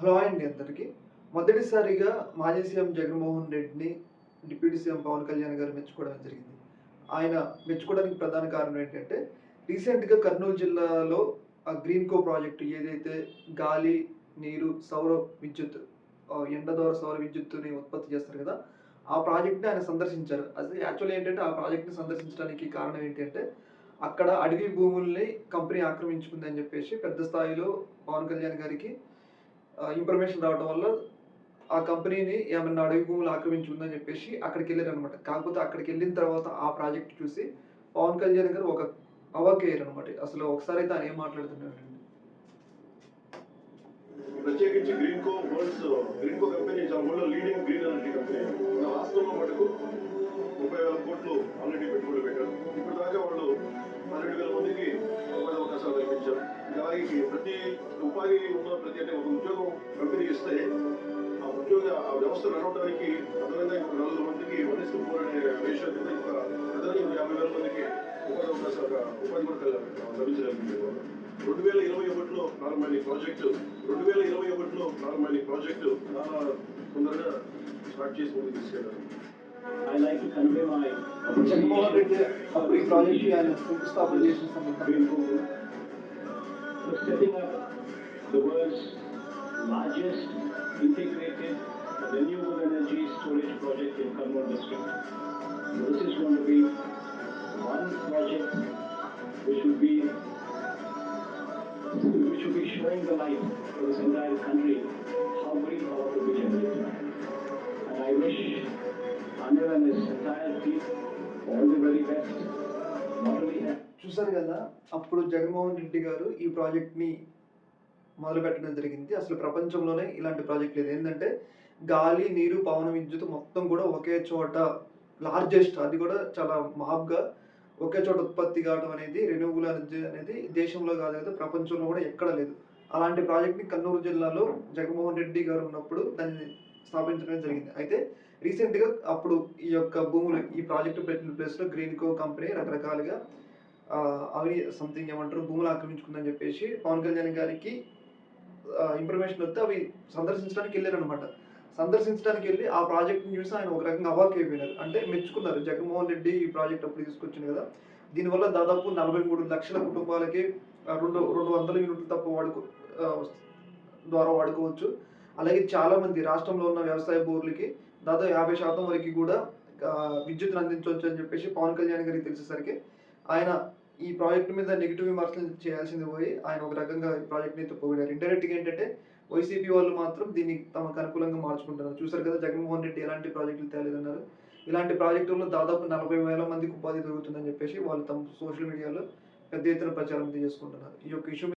Hello అండి అందరికీ. మొదటిసారిగా మాజీ సీఎం జగన్మోహన్ రెడ్డిని డిప్యూటీ సీఎం పవన్ కళ్యాణ్ గారు మెచ్చుకోవడం జరిగింది. ఆయన మెచ్చుకోవడానికి ప్రధాన కారణం ఏంటంటే రీసెంట్గా కర్నూలు జిల్లాలో ఆ గ్రీన్ కో ప్రాజెక్టు ఏదైతే గాలి నీరు సౌర విద్యుత్ ఎండ ద్వారా సౌర విద్యుత్తుని ఉత్పత్తి చేస్తారు కదా ఆ ప్రాజెక్ట్ని ఆయన సందర్శించారు. అది యాక్చువల్లీ ఏంటంటే ఆ ప్రాజెక్ట్ని సందర్శించడానికి కారణం ఏంటంటే అక్కడ అడవి భూముల్ని కంపెనీ ఆక్రమించుకుందని చెప్పేసి పెద్ద స్థాయిలో పవన్ కళ్యాణ్ గారికి ఇన్ఫర్మేషన్ రావడం వల్ల ఆ కంపెనీని ఏమన్నా అడవి భూములు ఆక్రమించుకుందని చెప్పేసి అక్కడికి వెళ్ళారు అనమాట కాకపోతే అక్కడికి వెళ్ళిన తర్వాత ఆ ప్రాజెక్ట్ చూసి పవన్ కళ్యాణ్ గారు ఒక అవాకయ్యారు అనమాట అసలు ఒకసారి అయితే ఆయన ఏం మాట్లాడుతున్నాడు ప్రత్యేకించి గ్రీన్ కో వర్డ్స్ గ్రీన్ కో కంపెనీ చాలా లీడింగ్ గ్రీన్ ఎనర్జీ కంపెనీ రాష్ట్రంలో మటుకు ముప్పై వేల కోట్లు ఆల్రెడీ పెట్టుబడులు పెట్టారు. ఇప్పుడు దాకా వాళ్ళు అలాగే ప్రతి ఉపాధి ఉన్న ప్రతి అంటే ఒక ఉద్యోగం కంపెనీ ఇస్తే ఆ ఉద్యోగ ఆ వ్యవస్థ నడవడానికి అదనంగా ఇంకొక నలుగురు మందికి వన్ ఇస్ ఫోర్ అనే రేషియో కింద ఇంకొక అదనంగా యాభై వేల మందికి ఉపాధి అవకాశాలు ఉపాధి కూడా లభించగలిగింది రెండు వేల ఇరవై ఒకటిలో ప్రారంభమైన ప్రాజెక్టు రెండు వేల ఇరవై ఒకటిలో ప్రారంభమైన ప్రాజెక్టు చాలా తొందరగా స్టార్ట్ చేసి ముందుకు తీసుకెళ్ళారు I like to convey my Jaganmohan Reddy appreciation అప్పుడు ఈ ప్రాజెక్ట్ ఆయన శంకుస్థాపన చేసిన Google for setting up the world's largest integrated renewable energy storage project in Kurnool district. This is going to be one project which will be which will be showing the light for this entire country how green power will be generated. And I wish Anil and his entire team all the very best. Not only చూసారు కదా అప్పుడు జగన్మోహన్ రెడ్డి గారు ఈ ప్రాజెక్ట్ని మొదలు పెట్టడం జరిగింది. అసలు ప్రపంచంలోనే ఇలాంటి ప్రాజెక్ట్ లేదు. ఏంటంటే గాలి నీరు పవన విద్యుత్ మొత్తం కూడా ఒకే చోట లార్జెస్ట్ అది కూడా చాలా మహాబ్గా ఒకే చోట ఉత్పత్తి కావడం అనేది రెన్యూబుల్ ఎనర్జీ అనేది దేశంలో కాదు కదా ప్రపంచంలో కూడా ఎక్కడ లేదు. అలాంటి ప్రాజెక్ట్ని కన్నూరు జిల్లాలో జగన్మోహన్ రెడ్డి గారు ఉన్నప్పుడు దాన్ని స్థాపించడం జరిగింది. అయితే రీసెంట్గా అప్పుడు ఈ యొక్క భూములు ఈ ప్రాజెక్టు పెట్టిన ప్లేస్లో గ్రీన్ కో కంపెనీ రకరకాలుగా అవి సంథింగ్ ఏమంటారు? భూములు ఆక్రమించుకుందని చెప్పేసి పవన్ కళ్యాణ్ గారికి ఇన్ఫర్మేషన్ వస్తే అవి సందర్శించడానికి వెళ్ళారు అనమాట సందర్శించడానికి వెళ్ళి ఆ ప్రాజెక్ట్ని చూసి ఆయన ఒక రకంగా అవాక్ అయిపోయినారు. అంటే మెచ్చుకున్నారు. జగన్మోహన్ రెడ్డి ఈ ప్రాజెక్ట్ అప్పుడు తీసుకొచ్చింది కదా. దీనివల్ల దాదాపు నలభై మూడు లక్షల కుటుంబాలకి రెండు రెండు వందల యూనిట్లు తప్ప వాడుకో ద్వారా వాడుకోవచ్చు. అలాగే చాలామంది రాష్ట్రంలో ఉన్న వ్యవసాయ బోర్లకి దాదాపు యాభై శాతం వరకు కూడా విద్యుత్ను అందించవచ్చు అని చెప్పేసి పవన్ కళ్యాణ్ గారికి తెలిసేసరికి ఆయన ఈ ప్రాజెక్ట్ మీద నెగిటివ్ విమర్శలు చేయాల్సింది పోయి ఆయన ఒక రకంగా ఈ ప్రాజెక్ట్ని అయితే పొగిడారు ఇండైరెక్ట్గా ఏంటంటే వైసీపీ వాళ్ళు మాత్రం దీన్ని తమకు అనుకూలంగా మార్చుకుంటున్నారు. చూసారు కదా జగన్మోహన్ రెడ్డి ఎలాంటి ప్రాజెక్టులు తేలేదన్నారు ఇలాంటి ప్రాజెక్టుల్లో దాదాపు నలభై వేల మందికి ఉపాధి దొరుకుతుందని చెప్పేసి వాళ్ళు తమ సోషల్ మీడియాలో పెద్ద ఎత్తున ప్రచారం చేసుకుంటున్నారు ఈ యొక్క ఇష్యూ